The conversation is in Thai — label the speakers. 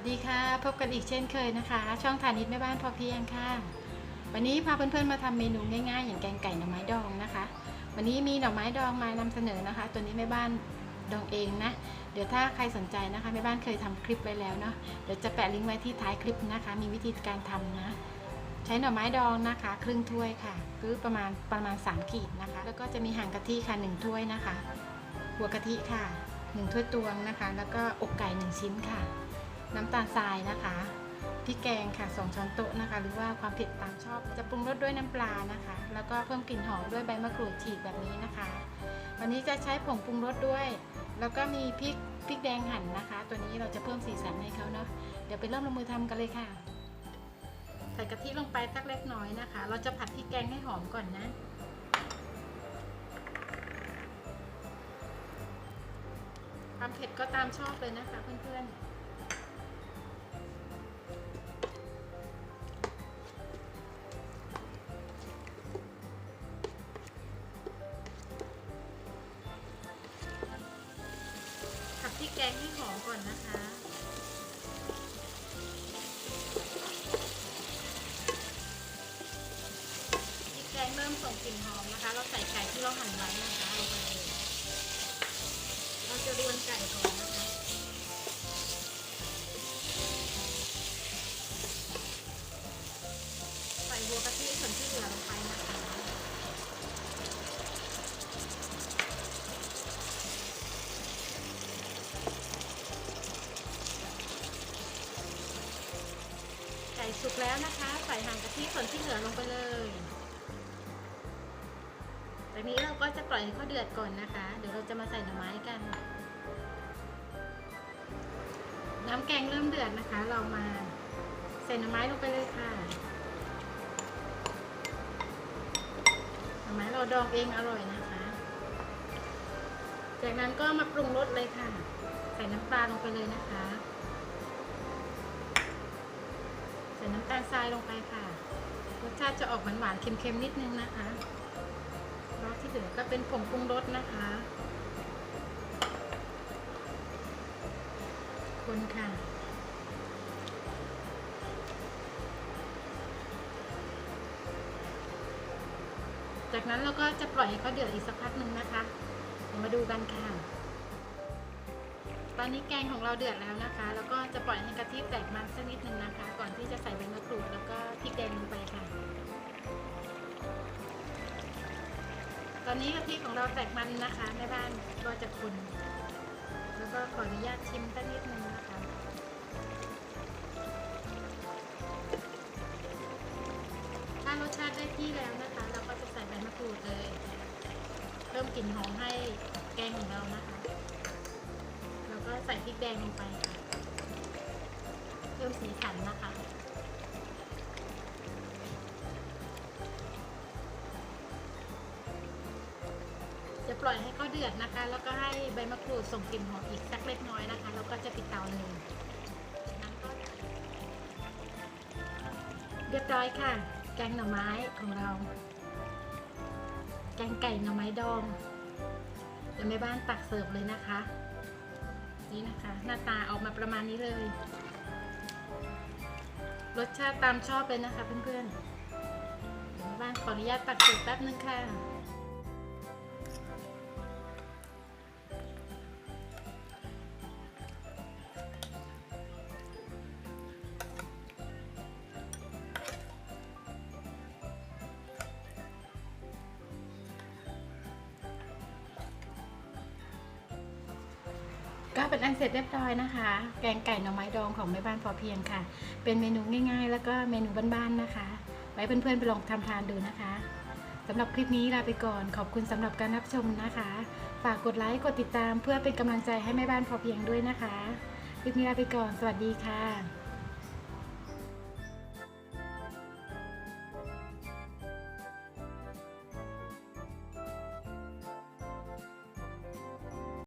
Speaker 1: วัสดีค่ะ พบกันอีกเช่นเคยนะคะ ช่องฐานิตแม่บ้านพอเพียงค่ะ วันนี้พาเพื่อนๆมาทำเมนูง่ายๆ อย่างแกงไก่หน่อไม้ดองนะคะ วันนี้มีหน่อไม้ดองมานำเสนอนะคะ ตัวนี้แม่บ้านดองเองนะ เดี๋ยวถ้าใครสนใจนะคะแม่บ้านเคยทำคลิปไว้แล้วเนาะ เดี๋ยวจะแปะลิงก์ไว้ที่ท้ายคลิปนะคะ มีวิธีการทำนะ ใช้หน่อไม้ดองนะคะ ครึ่งถ้วยค่ะ คือประมาณประมาณ 3 ขีดนะคะ แล้วก็จะมีหางกะทิค่ะหนึ่งถ้วยนะคะ หัวกะทิค่ะหนึ่งถ้วยตวงนะคะ แล้วก็อกไก่หนึ่งชิ้นค่ะ น้ำตาลทรายนะคะพริกแกงค่ะ2ช้อนโต๊ะนะคะ หรือว่าความเผ็ดตามชอบ จะปรุงรสด้วยน้ำปลานะคะ แล้วก็เพิ่มกลิ่นหอมด้วยใบมะกรูดฉีกแบบนี้นะคะ วันนี้จะใช้ผงปรุงรสด้วย แล้วก็มีพริกพริกแดงหั่นนะคะ ตัวนี้เราจะเพิ่มสีสันให้เขาเนาะเดี๋ยวไปเริ่มลงมือทำกันเลยค่ะ ใส่กะทิลงไปสักเล็กน้อยนะคะ เราจะผัดพริกแกงให้หอมก่อนนะความเผ็ดก็ตามชอบเลยนะคะเพื่อนๆ แกงให้หอมก่อนนะคะ พริกแกงเริ่มส่งกลิ่นหอมนะคะ เราใส่ไก่ที่เราหั่นไว้นะคะลงไปเลยเราจะรวนไก่ก่อนนะคะ สุกแล้วนะคะ ใส่หางกะทิส่วนที่เหลือลงไปเลยจากนี้เราก็จะปล่อยให้เขาเดือดก่อนนะคะ เดี๋ยวเราจะมาใส่หน่อไม้กัน น้ำแกงเริ่มเดือดนะคะ เรามาใส่หน่อไม้ลงไปเลยค่ะหน่อไม้เราดองเองอร่อยนะคะ จากนั้นก็มาปรุงรสเลยค่ะ ใส่น้ำปลาลงไปเลยนะคะำตาลทรายลงไปค่ะ รสชาติจะออกหวานๆเค็มๆนิดนึงนะคะแล้วที่เหลือก็เป็นผงปรุงรสนะคะ คนค่ะจากนั้นเราก็จะปล่อยให้เขาเดือดอีกสักพักหนึ่งนะคะ มาดูกันค่ะ ตอนนี้แกงของเราเดือดแล้วนะคะ แล้วก็จะปล่อยให้กะทิแตกมันสักนิดนึงนะคะ ก่อนที่จะใส่ใบมะกรูดแล้วก็พริกแดงลงไปค่ะ ตอนนี้กะทิของเราแตกมันนะคะแม่บ้านก็จะคนแล้วก็ขออนุญาตชิมสักนิดนึงนะคะถ้ารสชาติได้ที่แล้วนะคะ เราก็จะใส่ใบมะกรูดเลย เพิ่มกลิ่นหอมให้ แดงลงไปค่ะเพิ่มสีสันนะคะจะปล่อยให้เขาเดือดนะคะ แล้วก็ให้ใบมะกรูดส่งกลิ่นหอมอีกสักเล็กน้อยนะคะ แล้วก็จะปิดเตาเลยเรียบร้อยค่ะ แกงหน่อไม้ของเรา แกงไก่หน่อไม้ดองเดี๋ยวแม่บ้านตักเสิร์ฟเลยนะคะ นี่นะคะ หน้าตาออกมาประมาณนี้เลย รสชาติตามชอบเลยนะคะเพื่อนๆบ้านขออนุญาตตักเสิร์ฟแป๊บนึงค่ะ ก็เป็นอันเสร็จเรียบร้อยนะคะ แกงไก่หน่อไม้ดองของแม่บ้านพอเพียงค่ะ เป็นเมนูง่าย ๆ แล้วก็เมนูบ้านๆนะคะ ไว้เพื่อนๆไปลองทำทานดูนะคะสำหรับคลิปนี้ลาไปก่อนขอบคุณสำหรับการรับชมนะคะ ฝากกดไลค์กดติดตามเพื่อเป็นกำลังใจให้แม่บ้านพอเพียงด้วยนะคะ คลิปนี้ลาไปก่อน สวัสดีค่ะ